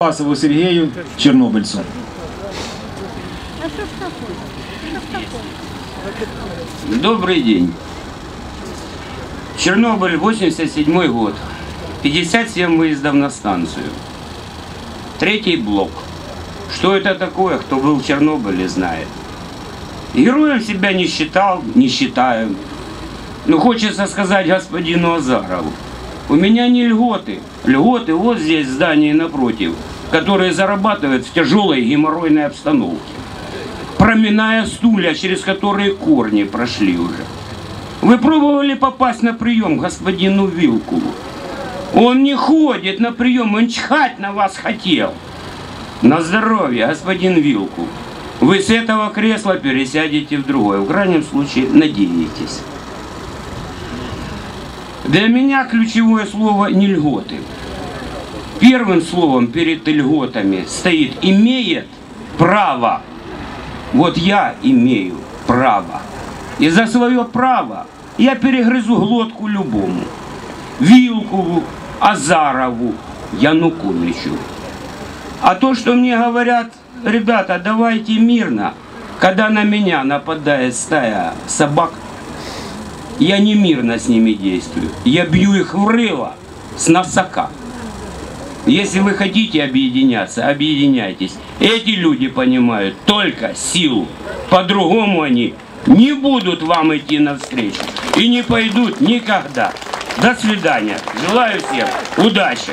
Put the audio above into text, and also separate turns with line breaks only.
Пасову Сергею Чернобыльцу.
Добрый день. Чернобыль, 87 год. 57 выездов на станцию. Третий блок. Что это такое, кто был в Чернобыле, знает. Героем себя не считал, не считаю. Но хочется сказать господину Азарову. У меня не льготы. Льготы вот здесь, в здании напротив, которые зарабатывают в тяжелой геморройной обстановке проминая стулья, через которые корни прошли уже. Вы пробовали попасть на прием господину Вилкулу? Он не ходит на прием, он чихать на вас хотел. На здоровье, господин Вилку. Вы с этого кресла пересядете в другое. В крайнем случае, надеетесь. Для меня ключевое слово не льготы. Первым словом перед льготами стоит «имеет право». Вот я имею право. И за свое право я перегрызу глотку любому. Вилкову, Азарову, Януковичу. А то, что мне говорят, ребята, давайте мирно, когда на меня нападает стая собак, я не мирно с ними действую. Я бью их в рыло с носака. Если вы хотите объединяться, объединяйтесь. Эти люди понимают только силу. По-другому они не будут вам идти навстречу. И не пойдут никогда. До свидания. Желаю всем удачи.